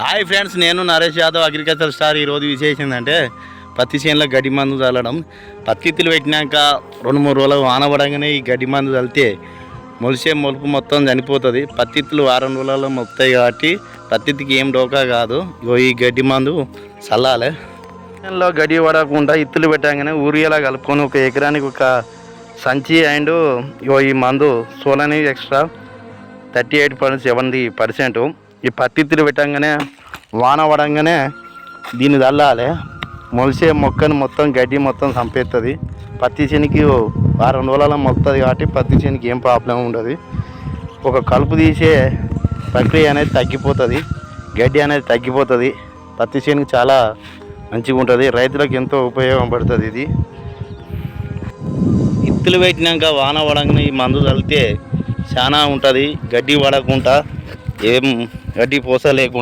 Hi friends నేను Naresh Yadav agriculture star ఈరోజు విశేషం అంటే పత్తి చేనులో గడ్డి మందు చల్లడం. పత్తిత్తులు పెట్టినాక రెండు మూడు రోజులు వాన పడగానే ఈ గడ్డి మందు చల్లితే మొలిసే మొలుపు మొత్తం చనిపోతుంది. పత్తిత్తులు వారం రోజులలో మొత్తాయి కాబట్టి పత్తిత్తికి ఏం డోకా కాదు. ఇగో ఈ గడ్డి మందు చల్లాలి. చేనులో గడ్డి పడకుండా ఇత్తులు పెట్టగానే ఊరియాలా కలుపుకొని ఒక ఎకరానికి ఒక సంచి అండ్ ఇగో ఈ మందు సోలని extra thirty eight point seventy percent ఈ పత్తిత్తులు పెట్టంగానే వాన పడంగానే దీన్ని చల్లాలి. మొలిసే మొక్కను మొత్తం గడ్డి మొత్తం చంపేస్తుంది పత్తి చేనికి వారం రోజుల మొత్తది కాబట్టి పత్తి చేనికి ఏం ప్రాబ్లం ఉండదు. ఒక కలుపు తీసే ప్రక్రియ అనేది తగ్గిపోతుంది. గడ్డి అనేది తగ్గిపోతుంది. పత్తి చేనుకి చాలా మంచిగా ఉంటుంది. రైతులకు ఎంతో ఉపయోగపడుతుంది ఇది. ఇత్తులు పెట్టినాక వాన పడంగానే ఈ మందు చల్లితే చాలా ఉంటుంది. గడ్డి పడకుండా ఏం గడ్డి పోస లేకుండా